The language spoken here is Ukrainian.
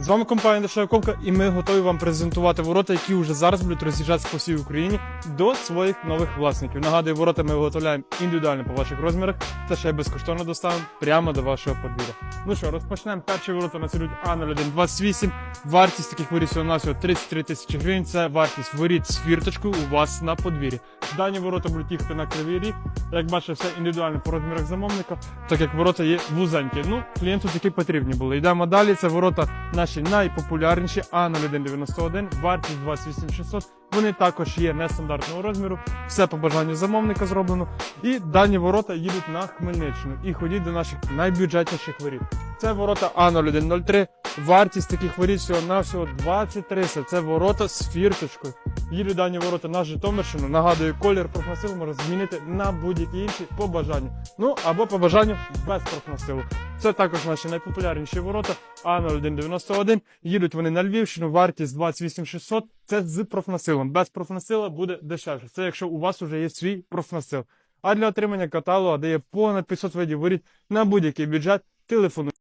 З вами компанія Дешева Ковка, і ми готові вам презентувати ворота, які вже зараз будуть роз'їжджатися по всій Україні до своїх нових власників. Нагадую, ворота ми виготовляємо індивідуально по ваших розмірах та ще й безкоштовно доставимо прямо до вашого подвір'я. Ну що, розпочнемо. Перші ворота на ілють А0128. Вартість таких воріт всього навсього 33 тисячі гривень. Це вартість воріт з фірточкою у вас на подвір'ї. Дані ворота будуть їхати на кривий ріг. Як бачите, все індивідуально по розмірах замовника, так як ворота є вузенькі. Ну, клієнту такі потрібні були. Йдемо далі. Це ворота наші найпопулярніші А0191, вартість 28600. Вони також є нестандартного розміру. Все по бажанню замовника зроблено. І дані ворота їдуть на Хмельниччину і ходіть до наших найбюджетніших воріт. Це ворота А0103. Вартість таких воріт всього на всього 23. Це ворота з фірточкою. Їдуть дані ворота на Житомирщину. Нагадую, колір профнасилу можна змінити на будь-які інші по бажанню. Ну або по бажанню без профнасилу. Це також наші найпопулярніші ворота А0191. Їдуть вони на Львівщину, вартість 28600. Це з профнасилом. Без профнасила буде дешевше. Це якщо у вас вже є свій профнасил. А для отримання каталога, де є понад 500 видів воріт на будь-який бюджет, телефонуйте.